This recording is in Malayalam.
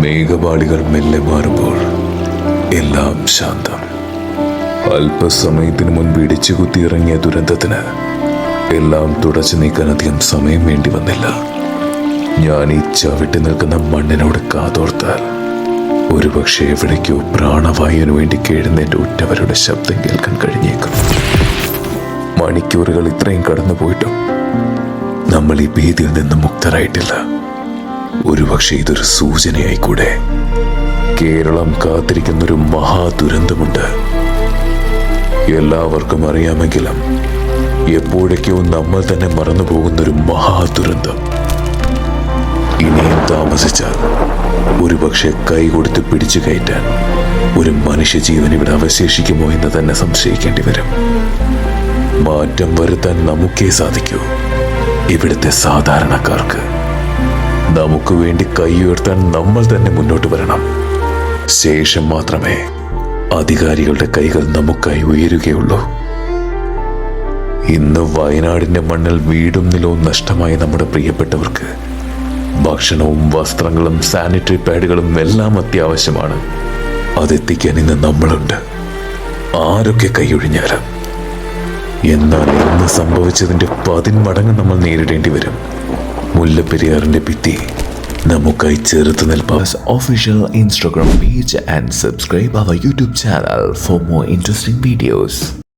മേഘപാളികൾ മെല്ലെ മാറുമ്പോൾ എല്ലാം ശാന്തം. അല്പസമയത്തിന് മുൻപ് ഇടിച്ചു കുത്തിയിറങ്ങിയ ദുരന്തത്തിന് എല്ലാം തുടച്ചു നീക്കാൻ അധികം സമയം വേണ്ടി വന്നില്ല. ഞാൻ ഈ ചവിട്ടി നിൽക്കുന്ന മണ്ണിനോട് കാതോർത്താൽ ഒരുപക്ഷെ എവിടേക്കോ പ്രാണവായുവിനു വേണ്ടി കേഴുന്നേറ്റ് ഉറ്റവരുടെ ശബ്ദം കേൾക്കാൻ കഴിഞ്ഞേക്കും. മണിക്കൂറുകൾ ഇത്രയും കടന്നുപോയിട്ടും നമ്മൾ ഈ ഭീതിയിൽ നിന്ന് മുക്തരായിട്ടില്ല. ഒരുപക്ഷെ ഇതൊരു സൂചനയായിക്കൂടെ? കേരളം കാത്തിരിക്കുന്നൊരു മഹാദുരന്തമുണ്ട്. എല്ലാവർക്കും അറിയാമെങ്കിലും എപ്പോഴൊക്കെയോ നമ്മൾ തന്നെ മറന്നു പോകുന്നൊരു മഹാദുരന്തം. ഇനിയും താമസിച്ചാൽ ഒരുപക്ഷെ കൈ കൊടുത്ത് പിടിച്ചു കയറ്റാൻ ഒരു മനുഷ്യജീവൻ ഇവിടെ അവശേഷിക്കുമോ എന്ന് തന്നെ സംശയിക്കേണ്ടി വരും. മാറ്റം വരുത്താൻ നമുക്കേ സാധിക്കൂ. ഇവിടുത്തെ സാധാരണക്കാർക്ക്. നമുക്ക് വേണ്ടി കൈ ഉയർത്താൻ നമ്മൾ തന്നെ മുന്നോട്ട് വരണം. ശേഷം മാത്രമേ അധികാരികളുടെ കൈകൾ നമുക്കായി ഉയരുകയുള്ളൂ. ഇന്ന് വയനാടിന്റെ മണ്ണിൽ വീടും നിലവും നഷ്ടമായ നമ്മുടെ പ്രിയപ്പെട്ടവർക്ക് ഭക്ഷണവും വസ്ത്രങ്ങളും സാനിറ്ററി പാഡുകളും എല്ലാം അത്യാവശ്യമാണ്. അതെത്തിക്കാൻ ഇന്ന് നമ്മളുണ്ട്. ആരൊക്കെ കൈയൊഴിഞ്ഞാലും? എന്നാൽ ഇന്ന് സംഭവിച്ചതിന്റെ പതിന്മടങ്ങ് നമ്മൾ നേരിടേണ്ടി വരും. മുല്ലപ്പെരിയാറിന്റെ ഭിത്തി. നമുക്കായി ചേർത്ത് നിൽപ്പാസ് official instagram page and subscribe our youtube channel for more interesting videos